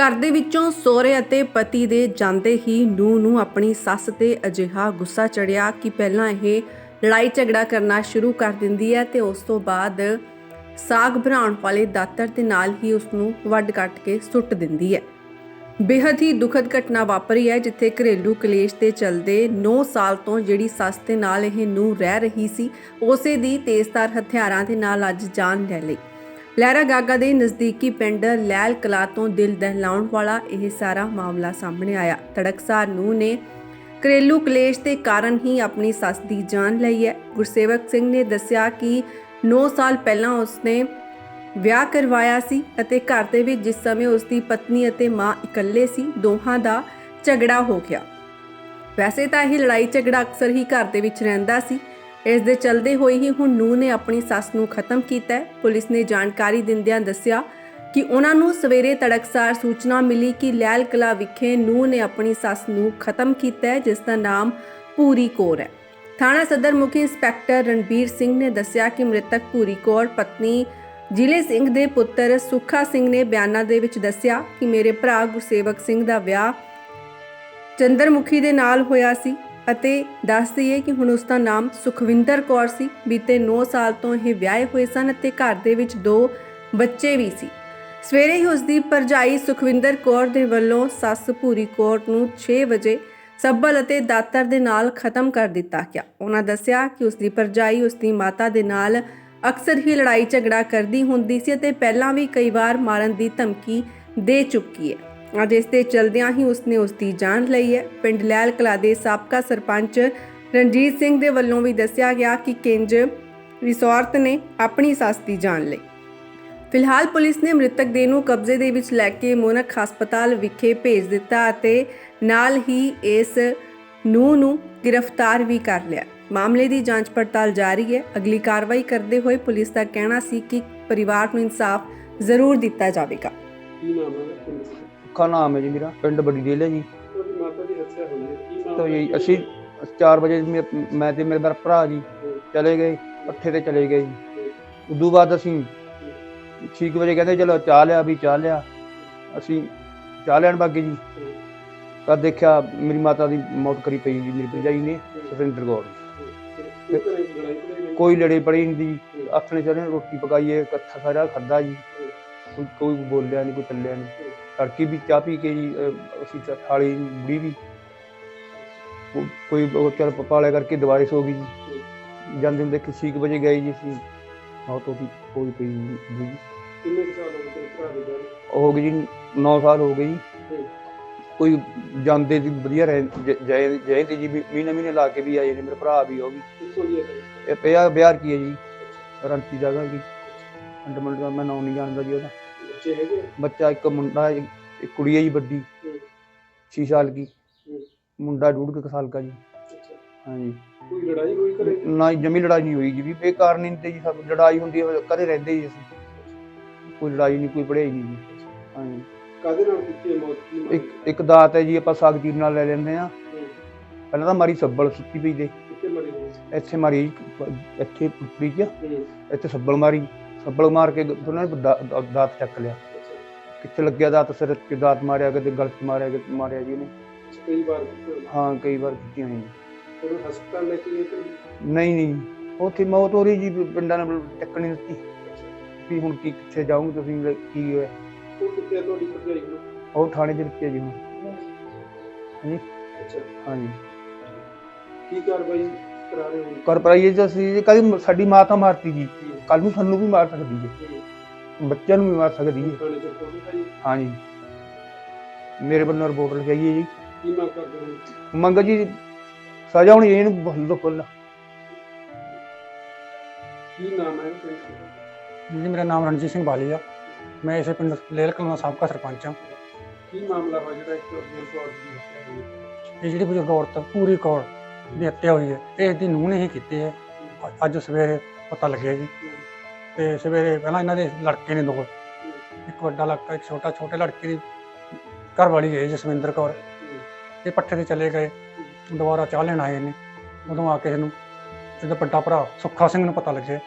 ਘਰ ਦੇ ਵਿੱਚੋਂ ਸਹੁਰੇ ਅਤੇ ਪਤੀ ਦੇ ਜਾਂਦੇ ਹੀ ਨੂੰ ਨੂੰ ਆਪਣੀ ਸੱਸ ਤੇ ਅਜਿਹਾ ਗੁੱਸਾ ਚੜਿਆ ਕਿ ਪਹਿਲਾਂ ਇਹ ਲੜਾਈ ਝਗੜਾ ਕਰਨਾ ਸ਼ੁਰੂ ਕਰ ਦਿੰਦੀ ਹੈ ਤੇ ਉਸ ਤੋਂ ਬਾਅਦ ਸਾਗ ਬਣਾਉਣ ਵਾਲੇ ਦਾਤਰ ਦੇ ਨਾਲ ਹੀ ਉਸ ਨੂੰ ਵੱਢ ਕੱਟ ਕੇ ਸੁੱਟ ਦਿੰਦੀ ਹੈ। ਬੇਹੱਦ ਹੀ ਦੁਖਦ ਘਟਨਾ ਵਾਪਰੀ ਹੈ ਜਿੱਥੇ ਘਰੇਲੂ ਕਲੇਸ਼ ਦੇ ਚਲਦੇ 9 ਸਾਲ ਤੋਂ ਜਿਹੜੀ ਸੱਸ ਦੇ ਨਾਲ ਇਹ ਨੂੰ ਰਹਿ ਰਹੀ ਸੀ, ਉਸੇ ਦੀ ਤੇਜ਼ਧਾਰ ਹਥਿਆਰਾਂ ਦੇ ਨਾਲ ਅੱਜ ਜਾਨ ਲੈ ਲਈ। ਲਹਿਰਾ ਗਾਗਾ ਦੇ ਨਜ਼ਦੀਕੀ ਪਿੰਡ ਲੈਲ ਕਲਾ ਤੋਂ ਦਿਲ ਦਹਿਲਾਉਣ ਵਾਲਾ ਇਹ ਸਾਰਾ ਮਾਮਲਾ ਸਾਹਮਣੇ ਆਇਆ। ਤੜਕਸਾਰ ਨੂੰ ਨੇ ਘਰੇਲੂ ਕਲੇਸ਼ ਦੇ ਕਾਰਨ ਹੀ ਆਪਣੀ ਸੱਸ ਦੀ ਜਾਨ ਲਈ ਹੈ। ਗੁਰਸੇਵਕ ਸਿੰਘ ਨੇ ਦੱਸਿਆ ਕਿ 9 ਸਾਲ ਪਹਿਲਾਂ ਉਸਨੇ ਵਿਆਹ ਕਰਵਾਇਆ ਸੀ ਅਤੇ ਘਰ ਦੇ ਵਿੱਚ ਜਿਸ ਸਮੇਂ ਉਸ ਦੀ ਪਤਨੀ ਅਤੇ ਮਾਂ ਇਕੱਲੇ ਸੀ, ਦੋਹਾਂ ਦਾ ਝਗੜਾ ਹੋ ਗਿਆ। ਵੈਸੇ ਤਾਂ ਇਹ ਲੜਾਈ ਝਗੜਾ ਅਕਸਰ ਹੀ ਘਰ ਦੇ ਵਿੱਚ ਰਹਿੰਦਾ ਸੀ ਇਸ ਦੇ ਚਲਦੇ ਹੋਏ ਹੀ ਹੁਣ ਨੂੰਹ ਨੇ ਆਪਣੀ ਸੱਸ ਨੂੰ ਖਤਮ ਕੀਤਾ ਪੁਲਿਸ ਨੇ ਜਾਣਕਾਰੀ ਦਿੰਦਿਆਂ ਦੱਸਿਆ ਕਿ ਉਹਨਾਂ ਨੂੰ ਸਵੇਰੇ ਤੜਕਸਾਰ ਸੂਚਨਾ ਮਿਲੀ ਕਿ ਲੈਲ ਕਲਾ ਵਿਖੇ ਨੂੰਹ ਨੇ ਆਪਣੀ ਸੱਸ ਨੂੰ ਖਤਮ ਕੀਤਾ ਜਿਸ ਦਾ ਨਾਮ ਪੂਰੀ ਕੌਰ ਹੈ। ਥਾਣਾ ਸਦਰ ਮੁਖੀ ਇੰਸਪੈਕਟਰ ਰਣਬੀਰ ਸਿੰਘ ਨੇ ਦੱਸਿਆ ਕਿ ਮ੍ਰਿਤਕ ਪੂਰੀ ਕੌਰ ਪਤਨੀ ਜ਼ਿਲ੍ਹੇ ਸਿੰਘ ਦੇ ਪੁੱਤਰ ਸੁੱਖਾ ਸਿੰਘ ਨੇ ਬਿਆਨਾਂ ਦੇ ਵਿੱਚ ਦੱਸਿਆ ਕਿ ਮੇਰੇ ਭਰਾ ਗੁਰਸੇਵਕ ਸਿੰਘ ਦਾ ਵਿਆਹ ਚੰਦਰਮੁਖੀ ਦੇ ਨਾਲ ਹੋਇਆ ਸੀ। ਅਤੇ ਦੱਸ ਦਈਏ ਕਿ ਹੁਣ ਉਸ ਦਾ ਨਾਮ ਸੁਖਵਿੰਦਰ ਕੌਰ ਸੀ। ਬੀਤੇ 9 ਸਾਲ ਤੋਂ ਇਹ ਵਿਆਹੇ ਹੋਏ ਸਨ ਅਤੇ ਘਰ ਦੇ ਵਿੱਚ ਦੋ ਬੱਚੇ ਵੀ ਸੀ। ਸਵੇਰੇ ਹੀ ਉਸ ਦੀ ਪਰਜਾਈ ਸੁਖਵਿੰਦਰ ਕੌਰ ਦੇ ਵੱਲੋਂ ਸੱਸ ਭੂਰੀ ਕੌਰ ਨੂੰ 6 ਵਜੇ ਸੱਬਲ ਅਤੇ ਦਾਤਰ ਦੇ ਨਾਲ ਖਤਮ ਕਰ ਦਿੱਤਾ ਗਿਆ। ਉਹਨਾਂ ਦੱਸਿਆ ਕਿ ਉਸ ਦੀ ਪਰਜਾਈ ਉਸ ਦੀ ਮਾਤਾ ਦੇ ਨਾਲ ਅਕਸਰ ਹੀ ਲੜਾਈ ਝਗੜਾ ਕਰਦੀ ਹੁੰਦੀ ਸੀ ਅਤੇ ਪਹਿਲਾਂ ਵੀ ਕਈ ਵਾਰ ਮਾਰਨ ਦੀ ਧਮਕੀ ਦੇ ਚੁੱਕੀ ਹੈ। ਅੱਜ ਇਸ ਦੇ ਚਲਦਿਆਂ ਹੀ ਉਸਨੇ ਉਸ ਦੀ ਜਾਨ ਲਈ ਹੈ। ਪਿੰਡ ਲੈਲ ਕਲਾ ਦੇ ਸਾਬਕਾ ਸਰਪੰਚ ਰਣਜੀਤ ਸਿੰਘ ਦੇ ਵੱਲੋਂ ਵੀ ਦੱਸਿਆ ਗਿਆ ਕਿ ਕਿੰਜ ਰਿਸੋਰਟ ਨੇ ਆਪਣੀ ਸੱਸ ਦੀ ਜਾਨ ਲਈ। ਫਿਲਹਾਲ ਪੁਲਿਸ ਨੇ ਮ੍ਰਿਤਕ ਦੇ ਨੂੰ ਕਬਜ਼ੇ ਦੇ ਵਿੱਚ ਲੈ ਕੇ ਮੋਨਕ ਹਸਪਤਾਲ ਵਿਖੇ ਭੇਜ ਦਿੱਤਾ ਅਤੇ ਨਾਲ ਹੀ ਇਸ ਨੂੰ ਨੂੰ ਗ੍ਰਿਫਤਾਰ ਵੀ ਕਰ ਲਿਆ। ਮਾਮਲੇ ਦੀ ਜਾਂਚ ਪੜਤਾਲ ਜਾਰੀ ਹੈ। ਅਗਲੀ ਕਾਰਵਾਈ ਕਰਦੇ ਹੋਏ ਪੁਲਿਸ ਦਾ ਕਹਿਣਾ ਸੀ ਕਿ ਪਰਿਵਾਰ ਨੂੰ ਇਨਸਾਫ ਜ਼ਰੂਰ ਦਿੱਤਾ ਜਾਵੇਗਾ। ਕੀ ਨਾਮ ਸੁੱਖਾ ਨਾਮ ਹੈ ਜੀ ਮੇਰਾ ਪਿੰਡ ਬੜੀ ਡੇਲ ਹੈ ਜੀ। ਤੁਹਾਡੀ ਮਾਤਾ ਦੀ ਹੱਤਿਆ ਹੋਈ ਹੈ ਕੀ ਤਾਂ ਜੀ ਅਸੀਂ 4 ਵਜੇ ਮੇ- ਮੈਂ ਤੇ ਮੇਰਾ ਭਰਾ ਜੀ ਚਲੇ ਗਏ ਪੱਠੇ ਤੇ ਚਲੇ ਗਏ ਜੀ। ਉਦੋਂ ਬਾਅਦ ਅਸੀਂ 6 ਵਜੇ ਕਹਿੰਦੇ ਚਲੋ ਚਾਹ ਲਿਆ ਵੀ ਚਾਹ ਲਿਆ। ਅਸੀਂ ਚਾਹ ਲੈਣ ਬਾਗੇ ਜੀ। ਤਾਂ ਦੇਖਿਆ ਮੇਰੀ ਮਾਤਾ ਦੀ ਮੌਤ ਕਰੀ ਪਈ ਜੀ ਮੇਰੀ ਭਰਜਾਈ ਨੇ ਸੁਰਿੰਦਰ ਕੌਰ। ਕੋਈ ਲੜਾਈ ਲੜੇ ਪੜੀ ਨਹੀਂ ਦੀ ਆਥਣੇ ਸਾਰੇ ਰੋਟੀ ਪਕਾਈਏ ਇਕੱਠਾ ਸਾਰਾ ਖਾਦਾ ਜੀ। ਕੋਈ ਕੋਈ ਬੋਲਿਆ ਨਹੀਂ ਕੋਈ ਚੱਲਿਆ ਨਹੀਂ। ਤੜਕੀ ਵੀ ਚਾਹ ਪੀ ਕੇ ਜੀ ਅਹ, ਅਸੀਂ ਤਾਂ ਥਾਲੀ ਬੁੜੀ ਵੀ ਕੋ- ਕੋਈ ਉਹ ਚੱਲ ਪਪਾਲੇ ਕਰਕੇ ਦੁਬਾਰੇ ਸੋ ਗਈ ਜੀ ਜਾਂਦੇ ਹੁੰਦੇ ਕਿ ਛੇ ਕੁ ਵਜੇ ਗਏ ਜੀ ਅਸੀਂ ਮੌਤ ਹੋ ਗਈ ਕੋਈ ਪਈ ਜੀ। ਕਿੰਨੇ ਕੁ ਸਾਲ ਹੋ ਗਏ ਤੇਰੇ ਭਰਾ ਦੇ ਵਿਆਹ ਨੂੰ? ਉਹ ਹੋ ਗਈ ਜੀ 9 ਸਾਲ ਹੋ ਗਏ ਜੀ। ਕੋਈ ਜਾਂਦੇ ਦੀ ਵਧੀਆ ਰਹਿ ਜੈ ਜੈ ਤੇ ਜੀ ਮਹੀਨੇ ਮਹੀਨੇ ਲਾ ਕੇ ਵੀ ਆਏ ਨੇ ਮੇਰੇ ਭਰਾ ਵੀ ਉਹ ਵੀ ਇਹ? ਇਹ ਪਿਆ ਬਿਹਾਰ ਕੀ ਹੈ ਜੀ ਰੰਤੀ ਜਗ੍ਹਾ ਕੀ ਅੰਡਮੰਡ ਦਾ ਮੈਂ ਨਾਮ ਨਹੀਂ ਜਾਣਦਾ ਜੀ ਉਹਦਾ ਬੱਚੇ ਹੈਗੇ? ਬੱਚਾ ਇੱਕ ਮੁੰਡਾ ਇੱਕ ਇੱਕ ਕੁੜੀ ਹੈ ਜੀ ਵੱਡੀ ਹੂੰ। 6 ਸਾਲ ਦੀ। ਹੂੰ। ਮੁੰਡਾ ਡੂਢ ਕੁ ਸਾਲ ਦਾ ਜੀ। ਅੱਛਾ। ਹਾਂਜੀ। ਕੋਈ ਲੜਾਈ ਹੋਈ ਘਰੇ? ਨਾ ਜਮੀ ਲੜਾਈ ਨਹੀਂ ਹੋਈ ਜੀ। ਵੀ ਬੇਕਾਰ ਨਹੀਂ ਤੇ ਜੀ ਸਭ। ਲੜਾਈ ਹੁੰਦੀ ਹੈ ਕਦੇ ਰਹਿੰਦੇ ਜੀ ਅਸੀਂ। ਕੋਈ ਲੜਾਈ ਨਹੀਂ ਕੋਈ ਪੜ੍ਹਾਈ ਨਹੀਂ ਜੀ। ਹਾਂਜੀ। ਕਾਦੇ ਨਾਲ ਕੀਤੀ ਹੈ ਮੌਤ? ਕੀ ਇੱਕ ਇੱਕ ਦਾਤ ਹੈ ਜੀ ਆਪਾਂ ਸਾਗ ਚੀਰ ਨਾਲ ਲੈ ਲੈਂਦੇ ਆ। ਪਹਿਲਾਂ ਤਾਂ ਮਾਰੀ ਸੱਬਲ ਸੁੱਤੀ ਪਈ ਦੇ। ਕਿੱਥੇ ਮਰੇ ਹੋਏ ਸੀ? ਇੱਥੇ ਮਾਰੀ ਜੀ, ਇੱਥੇ ਪੁੱਤਰੀ ਚ ਹੂੰ। ਇੱਥੇ ਸੱਬਲ ਮਾਰੀ। ਸੱਬਲ ਮਾਰ ਕੇ ਉਹਨਾਂ ਨੇ ਦਾ- ਦਾ- ਦਾਤ ਚੱਕ ਲਿਆ। ਕਿੱਥੇ ਲੱਗਿਆ ਦਾਤ? ਸਿਰ ਤੇ ਦਾਤ ਮਾਰਿਆ ਕਿਤੇ ਗਲ 'ਚ ਮਾਰਿਆ ਕਿਤੇ ਮਾਰਿਆ ਜੀ ਉਹਨੇ। ਕਈ ਵਾਰ। ਹਾਂ ਕਈ ਵਾਰ ਕੀਤੀਆਂ ਨੇ ਜੀ ਹਸਪਤਾਲ ਲੈ ਕੇ ਗਏ ਤੇ ਨਹੀਂ ਨਹੀਂ। ਉੱਥੇ ਮੌਤ ਹੋ ਰਹੀ ਜੀ ਪਿੰਡਾਂ ਨੇ ਚੱਕਣੀ ਦਿੱਤੀ। ਵੀ ਹੁਣ ਕੀ ਕਿੱਥੇ ਜਾਊਂਗੇ ਤੁਸੀਂ ਲੈ- ਕੀ ਹੋਇਆ। ਉਹ ਕਿੱਥੇ ਆ ਤੁਹਾਡੀ ਭਰਜਾਈ ਨੂੰ? ਉਹ ਥਾਣੇ ਦੇ ਵਿੱਚ ਹੈ ਜੀ ਹੁਣ। ਹਾਂਜੀ। ਅੱਛਾ ਹਾਂਜੀ। ਕੀ ਕਾਰਵਾਈ ਕਰਾ ਰਹੇ ਹੋ ਕਰ ਪਰਾਈਏ ਜੀ ਅਸੀਂ ਜੀ ਕਦੀ ਸਾਡੀ ਮਾਂ ਤਾਂ ਮਾਰਤੀ ਜੀ। ਕੱਲ ਨੂੰ ਸਾਨੂੰ ਵੀ ਮਾਰ ਸਕਦੀ ਹੈ। ਬੱਚਿਆਂ ਨੂੰ ਵੀ ਮਾਰ ਸਕਦੀ ਹੈ। ਚ ਹਾਂਜੀ। ਮੇਰੇ ਵੱਲੋਂ ਰਿਪੋਰਟ ਲਿਖਾਈ ਹੈ ਜੀ। ਕੀ ਮੰਗ ਕਰਦੇ ਹੋ? ਮੰਗ ਜੀ ਸਜ਼ਾ ਹੋਣੀ ਇਹਨੂੰ ਫੁੱਲ ਤੋਂ ਫੁੱਲ ਕੀ ਨਾਮ ਹੈ? ਜੀ ਮੇਰਾ ਨਾਮ ਰਣਜੀਤ ਸਿੰਘ ਬਾਲੀ ਆ। ਮੈਂ ਇਸੇ ਪਿੰਡ ਲੇਲ ਕਲਾਂ ਦਾ ਸਾਬਕਾ ਸਰਪੰਚ ਹਾਂ ਕੀ ਮਾਮਲਾ ਵਾ ਜਿਹੜਾ ਇੱਕ ਅਰਜੁਨ ਕੌਰ ਦੀ ਹੱਤਿਆ ਹੋਈ? ਇਹ ਜਿਹੜੀ ਬਜ਼ੁਰਗ ਔਰਤ ਪੂਰੀ ਕੌਰ। ਦੀ ਹੱਤਿਆ ਹੋਈ ਹੈ ਇਹ ਦੀ ਨੂੰਹ ਨੇ ਹੀ ਕੀਤੀ ਹੈ। ਅ- ਅੱਜ ਸਵੇਰੇ ਪਤਾ ਲੱਗਿਆ ਜੀ। ਤੇ ਸਵੇਰੇ ਪਹਿਲਾਂ ਇਹਨਾਂ ਦੇ ਲੜਕੇ ਨੇ ਦੋ। ਇੱਕ ਵੱਡਾ ਲੜਕਾ, ਇੱਕ ਛੋਟਾ, ਛੋਟੇ ਲੜਕੇ ਦੀ ਘਰ ਵਾਲੀ ਹੈ ਜਸਵਿੰਦਰ ਕੌਰ। ਇਹ ਪੱਠੇ ਤੇ ਚਲੇ ਗਏ। ਦੁਬਾਰਾ ਚਾਹ ਲੈਣ ਆਏ ਨੇ। ਉਦੋਂ ਆ ਕੇ ਇਹਨੂੰ, ਇਹਦਾ ਵੱਡਾ ਭਰਾ ਸੁੱਖਾ ਸਿੰਘ ਨੂੰ ਪਤਾ ਲੱਗਿਆ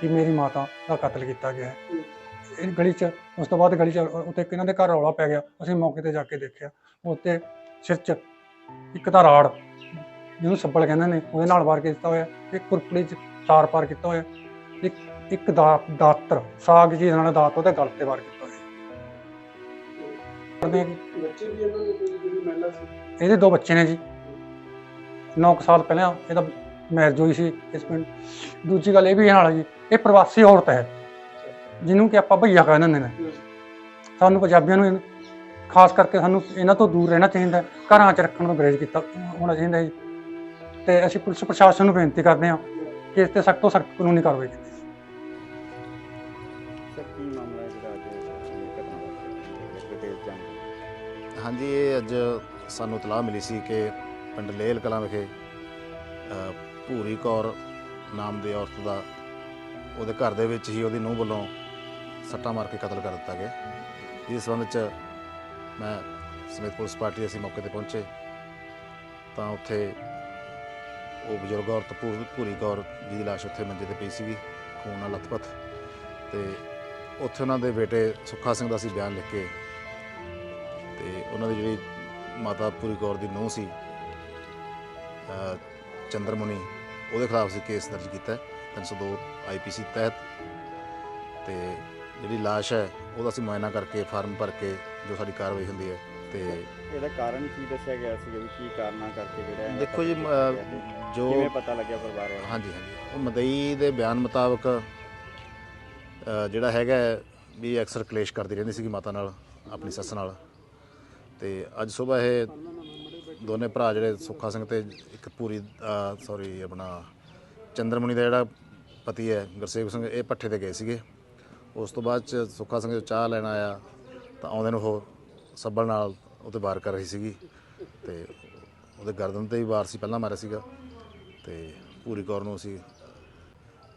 ਕਿ ਮੇਰੀ ਮਾਤਾ ਦਾ ਕਤਲ ਕੀਤਾ ਗਿਆ ਹੈ। ਇਹ ਗਲੀ 'ਚ, ਉਸ ਤੋਂ ਬਾਅਦ ਗਲੀ 'ਚ ਉੱਤੇ ਇੱਕ ਇਹਨਾਂ ਦੇ ਘਰ ਰੌਲਾ ਪੈ ਗਿਆ। ਅਸੀਂ ਮੌਕੇ ਤੇ ਜਾ ਕੇ ਦੇਖਿਆ। ਉੱਤੇ ਸਿਰ 'ਚ ਇੱਕ ਤਾਂ ਰਾੜ ਜਿਹਨੂੰ ਸੱਬਲ ਕਹਿੰਦੇ ਨੇ ਉਹਦੇ ਨਾਲ ਵਾਰ ਕੀਤਾ ਹੋਇਆ ਇੱਕ ਕੁਰਪੜੀ 'ਚ ਤਾਰ ਪਾਰ ਕੀਤਾ ਹੋਇਆ ਇੱਕ ਇੱਕ ਦਾ ਦਾਤਰ ਸਾਗ ਜੀ ਨਾਲ ਦਾਤ ਉਹਦੇ ਗਲ ਤੇ ਵਾਰ ਕੀਤਾ ਹੋਇਆ। ਕਰਦੇ ਕਿ ਬੱਚੇ ਵੀ ਇਹਨਾਂ ਦੇ ਕੋਈ ਜਿਹੜੀ ਮਹਿਲਾ ਸੀ? ਇਹਦੇ ਦੋ ਬੱਚੇ ਨੇ ਜੀ। 9 ਸਾਲ ਪਹਿਲਾਂ ਇਹਦਾ ਮੈਰਿਜ ਹੋਈ ਸੀ ਇਸ ਪਿੰਡ। ਦੂਜੀ ਗੱਲ ਇਹ ਵੀ ਨਾਲ ਜੀ ਇਹ ਪ੍ਰਵਾਸੀ ਔਰਤ ਹੈ ਜਿਹਨੂੰ ਕਿ ਆਪਾਂ ਭਈਆ ਕਹਿ ਦਿੰਦੇ ਨੇ। ਸਾਨੂੰ ਪੰਜਾਬੀਆਂ ਨੂੰ ਖਾਸ ਕਰਕੇ ਸਾਨੂੰ ਇਹਨਾਂ ਤੋਂ ਦੂਰ ਰਹਿਣਾ ਚਾਹੀਦਾ। ਘਰਾਂ 'ਚ ਰੱਖਣ ਤੋਂ ਗਰੇਜ ਕੀਤਾ ਹੋਣਾ ਚਾਹੀਦਾ ਜੀ। ਤੇ ਅਸੀਂ ਪੁਲਿਸ ਪ੍ਰਸ਼ਾਸਨ ਨੂੰ ਬੇਨਤੀ ਕਰਦੇ ਹਾਂ ਕਿ ਇਸ ਤੇ ਸਖਤ ਤੋਂ ਸਖਤ ਕਾਨੂੰਨੀ ਕਾਰਵਾਈ ਕੀਤੀ ਜਾਵੇ। ਸਰ ਕੀ ਮਾਮਲਾ ਹੈ ਜਿਹੜਾ ਅੱਜ ਇਹ ਘਟਨਾ ਵਾਪਰੀ ਡਿਟੇਲ ਜਾਣ। ਹਾਂਜੀ ਇਹ ਅੱਜ ਸਾਨੂੰ ਇਤਲਾਹ ਮਿਲੀ ਸੀ ਕਿ ਪਿੰਡ ਲੇਲ ਕਲਾਂ ਵਿਖੇ ਅ, ਭੂਰੀ ਕੌਰ ਨਾਮ ਦੀ ਔਰਤ ਦਾ ਉਹਦੇ ਘਰ ਦੇ ਵਿੱਚ ਹੀ ਉਹਦੀ ਨੂੰਹ ਵੱਲੋਂ ਸੱਟਾਂ ਮਾਰ ਕੇ ਕਤਲ ਕਰ ਦਿੱਤਾ ਗਿਆ। ਇਸ ਸੰਬੰਧ ਚ ਮੈਂ ਸਮੇਤ ਪੁਲਿਸ ਪਾਰਟੀ ਅਸੀਂ ਮੌਕੇ ਤੇ ਪਹੁੰਚੇ ਤਾਂ ਉੱਥੇ ਉਹ ਬਜ਼ੁਰਗ ਔਰਤ ਭੂ- ਭੂਰੀ ਕੌਰ ਜੀ ਦੀ ਲਾਸ਼ ਉੱਥੇ ਮੰਜੇ ਤੇ ਪਈ ਸੀਗੀ ਖੂਨ ਨਾਲ ਲੱਥਪੱਥ। ਤੇ ਉੱਥੇ ਉਹਨਾਂ ਦੇ ਬੇਟੇ ਸੁੱਖਾ ਸਿੰਘ ਦਾ ਸੀ ਬਿਆਨ ਲਿਖ ਕੇ। ਤੇ ਉਹਨਾਂ ਦੀ ਜਿਹੜੀ ਮਾਤਾ ਪੂਰੀ ਕੌਰ ਦੀ ਨੂੰਹ ਸੀ ਅ, ਚੰਦਰਮੁਨੀ ਉਹਦੇ ਖਿਲਾਫ ਸੀ ਕੇਸ ਦਰਜ ਕੀਤਾ ਹੈ, 302 ਆਈਪੀਸੀ ਤਹਿਤ। ਤੇ ਜਿਹੜੀ ਲਾਸ਼ ਹੈ ਉਹਦਾ ਅਸੀਂ ਮੁਆਇਨਾ ਕਰਕੇ ਫਾਰਮ ਭਰ ਕੇ ਜੋ ਸਾਡੀ ਕਾਰਵਾਈ ਹੁੰਦੀ ਹੈ ਤੇ ਇਹਦਾ ਕਾਰਨ ਕੀ ਦੱਸਿਆ ਗਿਆ ਸੀ ਵੀ ਕੀ ਕਾਰਨਾਂ ਕਰਕੇ ਜਿਹੜਾ ਇਹਦਾ ਦੇਖੋ ਜੀ ਮ- ਜੋ ਕਿਵੇਂ ਪਤਾ ਲੱਗਿਆ ਪਰਿਵਾਰ ਵਾਲਿਆਂ ਹਾਂਜੀ ਹਾਂਜੀ। ਉਹ ਮਦਈ ਦੇ ਬਿਆਨ ਮੁਤਾਬਕ ਅ, ਜਿਹੜਾ ਹੈਗਾ ਹੈ ਵੀ ਅਕਸਰ ਕਲੇਸ਼ ਕਰਦੀ ਰਹਿੰਦੀ ਸੀਗੀ ਮਾਤਾ ਨਾਲ ਆਪਣੀ ਸੱਸ ਨਾਲ। ਤੇ ਅੱਜ ਸਵੇਰ ਇਹ ਦੋਨੇ ਭਰਾ ਜਿਹੜੇ ਸੁੱਖਾ ਸਿੰਘ ਤੇ ਇੱਕ ਪੂਰੀ ਸੌਰੀ ਆਪਣਾ ਚੰਦਰਮੁਨੀ ਦਾ ਜਿਹੜਾ ਪਤੀ ਹੈ ਗੁਰਸੇਵ ਸਿੰਘ ਇਹ ਪੱਠੇ ਤੇ ਗਏ ਸੀਗੇ। ਉਸ ਤੋਂ ਬਾਅਦ ਚ ਸੁੱਖਾ ਸਿੰਘ ਜੋ ਚਾਹ ਲੈਣ ਆਇਆ ਤਾਂ ਆਉਂਦੇ ਨੂੰ ਉਹ ਸੱਬਲ ਨਾਲ ਉਹਤੇ ਵਾਰ ਕਰ ਰਹੀ ਸੀਗੀ ਤੇ ਉਹਦੇ ਗਰਦਨ ਤੇ ਵੀ ਵਾਰ ਸੀ ਪਹਿਲਾਂ ਮਾਰਿਆ ਸੀਗਾ ਤੇ ਪੂਰੀ ਕੌਰ ਨੂੰ ਅਸੀਂ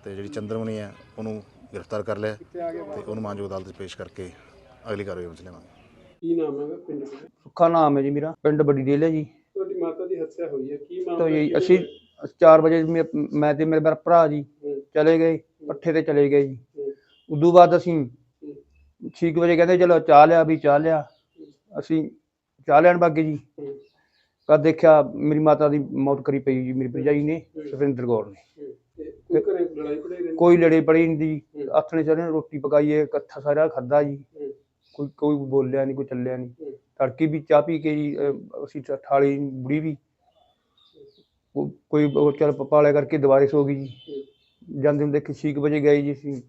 ਤੇ ਜਿਹੜੀ ਚੰਦਰਮਣੀ ਹੈ ਉਹਨੂੰ ਗ੍ਰਿਫਤਾਰ ਕਰ ਲਿਆ ਤੇ ਉਹਨੂੰ ਮਾਨਯੋਗ ਅਦਾਲਤ 'ਚ ਪੇਸ਼ ਕਰਕੇ ਅਗਲੀ ਕਾਰਵਾਈ ਵਿੱਚ ਲਿਆਵਾਂਗੇ। ਕੀ ਨਾਮ ਹੈਗਾ ਪਿੰਡ ਦਾ ਸੁੱਖਾ ਨਾਮ ਹੈ ਜੀ ਮੇਰਾ ਪਿੰਡ ਵੱਡੀ ਡੇਲ ਹੈ ਜੀ। ਤੁਹਾਡੀ ਮਾਤਾ ਦੀ ਹੱਤਿਆ ਹੋਈ ਹੈ ਕੀ ਮਾਮਲਾ ਤਾਂ ਜੀ ਕੀ ਅਸੀਂ 4 ਵਜੇ ਮੇ- ਮੈਂ ਤੇ ਮੇਰੇ ਭਰਾ ਜੀ ਹੂੰ, ਚਲੇ ਗਏ ਪੱਠੇ ਤੇ ਚਲੇ ਗਏ ਜੀ। ਹੂੰ, ਉਦੋਂ ਬਾਅਦ ਅਸੀਂ 6 ਵਜੇ ਕਹਿੰਦੇ ਚਲੋ ਚਾਹ ਲਿਆ ਵੀ ਚਾਹ ਲਿਆ। ਅਸੀਂ ਚਾਹ ਲੈਣ ਬਾਗੇ ਜੀ। ਕਦ ਦੇਖਿਆ ਮੇਰੀ ਮਾਤਾ ਦੀ ਮੌਤ ਕਰੀ ਪਈ ਜੀ ਮੇਰੀ ਭਰਜਾਈ ਨੇ ਸੁਰਿੰਦਰ ਕੌਰ ਨੇ। ਕੋਈ ਘਰੇ ਲੜਾਈ ਪੜਾਈ ਰਹਿੰਦੀ ਕੋਈ ਲੜੇ ਪੜੀ ਨਹੀਂ ਦੀ। ਆਥਣੇ ਸਾਰੇ ਰੋਟੀ ਪਕਾਈਏ ਇਕੱਠਾ ਸਾਰਾ ਖਾਦਾ ਜੀ। ਕੋਈ ਕੋਈ ਬੋਲਿਆ ਨਹੀਂ ਕੋਈ ਚੱਲਿਆ ਨਹੀਂ। ਤੜਕੀ ਵੀ ਚਾਹ ਪੀ ਕੇ ਜੀ ਅਸੀਂ ਥਾਲੀ ਬੁੜੀ ਵੀ। ਕੋਈ ਚੱਲ ਪਾਲਿਆ ਕਰਕੇ ਦੁਬਾਰੇ ਸੋ ਗਈ ਜੀ। ਜਾਂਦੇ ਹੁੰਦੇ ਕਿ 6 ਵਜੇ ਗਏ ਜੀ ਅਸੀਂ।